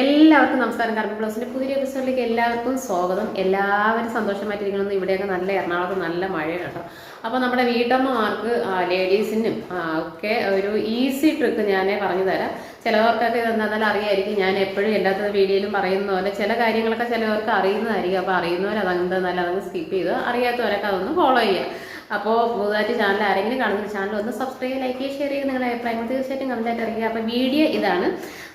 എല്ലാവർക്കും നമസ്കാരം. കർമ്മ പ്ലസിന്റെ പുതിയ എപ്പിസോഡിലേക്ക് എല്ലാവർക്കും സ്വാഗതം. എല്ലാവരും സന്തോഷമായിട്ടിരിക്കണമെന്ന് ഇവിടെയൊക്കെ നല്ല എറണാകുളത്ത് നല്ല മഴയാണ് കേട്ടോ. അപ്പോൾ നമ്മുടെ വീട്ടമ്മമാർക്ക് ലേഡീസിനും ഒക്കെ ഒരു ഈസി ട്രിക്ക് ഞാൻ പറഞ്ഞു തരാം. ചിലവർക്കൊക്കെ ഇതെന്താണെന്നാലും അറിയായിരിക്കും. ഞാൻ എപ്പോഴും എല്ലാത്ത വീഡിയോയിലും പറയുന്ന പോലെ ചില കാര്യങ്ങളൊക്കെ ചിലവർക്ക് അറിയുന്നതായിരിക്കും. അപ്പോൾ അറിയുന്നവർ അതെന്താണെന്നാലും അതങ്ങ് സ്കിപ്പ് ചെയ്ത് അറിയാത്തവരൊക്കെ അതൊന്ന് ഫോളോ ചെയ്യുക. അപ്പോൾ പുതുതായിട്ട് ചാനൽ ആരെങ്കിലും കാണുന്ന ചാനൽ ഒന്ന് സബ്സ്ക്രൈബ് ലൈക്ക് ചെയ്യുക ഷെയർ ചെയ്യുക. നിങ്ങളുടെ അഭിപ്രായങ്ങൾ തീർച്ചയായിട്ടും കമന്റായിട്ട് അറിയുക അപ്പോൾ വീഡിയോ ഇതാണ്.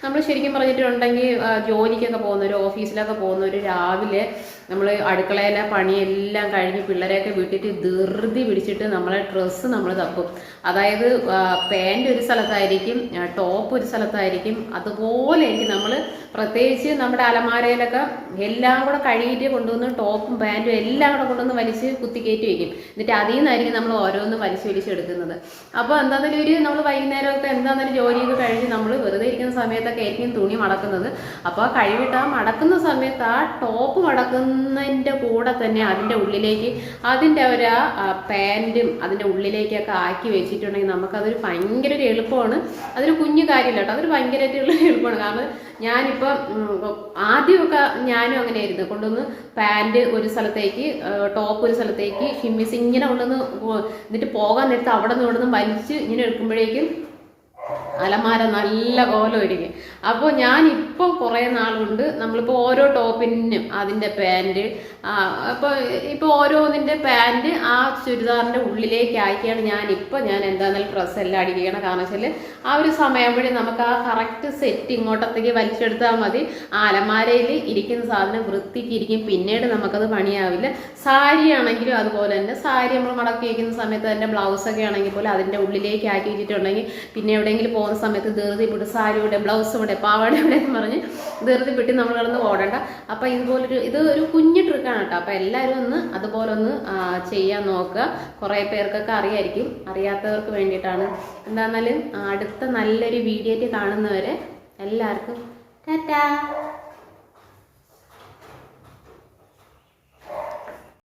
നമ്മൾ ശരിക്കും പറഞ്ഞിട്ടുണ്ടെങ്കിൽ ജോലിക്കൊക്കെ പോകുന്നവർ ഓഫീസിലൊക്കെ പോകുന്നവർ രാവിലെ നമ്മൾ അടുക്കളയിലെ പണിയെല്ലാം കഴിഞ്ഞ് പിള്ളേരെയൊക്കെ വിട്ടിട്ട് ധൃതി പിടിച്ചിട്ട് നമ്മളെ ഡ്രസ്സ് നമ്മൾ തപ്പും. അതായത് പാന്റ് ഒരു സ്ഥലത്തായിരിക്കും ടോപ്പ് ഒരു സ്ഥലത്തായിരിക്കും. അതുപോലെ എനിക്ക് നമ്മൾ പ്രത്യേകിച്ച് നമ്മുടെ അലമാരയിലൊക്കെ എല്ലാം കൂടെ കഴുകിയിട്ട് കൊണ്ടുവന്ന് ടോപ്പും പാന്റും എല്ലാം കൂടെ കൊണ്ടുവന്ന് വലിച്ച് കുത്തിക്കയറ്റി വയ്ക്കും എന്നിട്ട് അതിൽ നിന്നായിരിക്കും നമ്മൾ ഓരോന്ന് പരിശീലിച്ചെടുക്കുന്നത്. അപ്പോൾ എന്താണെങ്കിലും ഒരു നമ്മൾ വൈകുന്നേരമൊക്കെ എന്താണെങ്കിലും ജോലിയൊക്കെ കഴിഞ്ഞ് നമ്മൾ വെറുതെ ഇരിക്കുന്ന സമയത്തൊക്കെ ആയിരിക്കും തുണി മടക്കുന്നത്. അപ്പോൾ ആ കഴിവിട്ട് ആ മടക്കുന്ന സമയത്ത് ആ ടോപ്പ് മടക്കുന്നതിന്റെ കൂടെ തന്നെ അതിന്റെ ഉള്ളിലേക്ക് അതിന്റെ ഒരു പാന്റും അതിന്റെ ഉള്ളിലേക്കൊക്കെ ആക്കി വെച്ചിട്ടുണ്ടെങ്കിൽ നമുക്കതൊരു ഭയങ്കര ഒരു എളുപ്പമാണ്. അതൊരു കുഞ്ഞു കാര്യമില്ല കേട്ടോ. അതൊരു ഭയങ്കരമായിട്ടുള്ള എളുപ്പമാണ്. കാരണം ഞാനിപ്പോൾ ആദ്യമൊക്കെ ഞാനും അങ്ങനെയായിരുന്നു. കൊണ്ടുവന്ന് പാന്റ് ഒരു സ്ഥലത്തേക്ക് ടോപ്പ് ഒരു സ്ഥലത്തേക്ക് ഷിമ്മിസ് ഇങ്ങനെ കൊണ്ടുവന്ന് നിന്ന് എന്നിട്ട് പോകാൻ നേരത്ത് അവിടെ നിന്ന് ഇവിടെ നിന്ന് വലിച്ച് ഇങ്ങനെ എടുക്കുമ്പോഴേക്കും അലമാര നല്ല കോലം ഒരുങ്ങി അപ്പോൾ ഞാൻ ഇപ്പോൾ കുറേ നാളുണ്ട് നമ്മളിപ്പോൾ ഓരോ ടോപ്പിനും അതിന്റെ പാന്റ് അപ്പോൾ ഇപ്പോൾ ഓരോന്നിന്റെ പാന്റ് ആ ചുരിദാറിന്റെ ഉള്ളിലേക്ക് ആക്കിയാണ് ഞാനിപ്പോൾ ഞാൻ എന്താണെന്നാലും ഡ്രസ്സ് എല്ലാം അടിക്കണം. കാരണം വെച്ചാൽ ആ ഒരു സമയം വഴി നമുക്ക് ആ കറക്റ്റ് സെറ്റ് ഇങ്ങോട്ടത്തേക്ക് വലിച്ചെടുത്താൽ മതി. ആ അലമാരയിൽ ഇരിക്കുന്ന സാധനം വൃത്തിക്ക് ഇരിക്കും. പിന്നീട് നമുക്കത് പണിയാവില്ല. സാരി ആണെങ്കിലും അതുപോലെ തന്നെ സാരി നമ്മൾ മടക്കി വയ്ക്കുന്ന സമയത്ത് അതിന്റെ ബ്ലൗസൊക്കെ ആണെങ്കിൽ പോലും അതിന്റെ ഉള്ളിലേക്ക് ആക്കി വെച്ചിട്ടുണ്ടെങ്കിൽ പിന്നെ എവിടെയെങ്കിലും പോകുന്ന സമയത്ത് സാരി ഇവിടെ ബ്ലൗസ് ഇവിടെ പാവാട ഇവിടെ എന്ന് പറഞ്ഞ് ധൃതി പിട്ടി നമ്മൾ കിടന്ന് ഓടണ്ട. അപ്പം ഇതുപോലൊരു ഇത് ഒരു കുഞ്ഞു ട്രിക്കാണ് കേട്ടോ. അപ്പം എല്ലാവരും ഒന്ന് അതുപോലെ ഒന്ന് ചെയ്യാൻ നോക്കുക. കുറേ പേർക്കൊക്കെ അറിയായിരിക്കും. അറിയാത്തവർക്ക് വേണ്ടിയിട്ടാണ്. എന്താണെന്നാലും അടുത്ത നല്ലൊരു വീഡിയോയ്ക്ക് കാണുന്നവരെ എല്ലാവർക്കും ടാറ്റാ.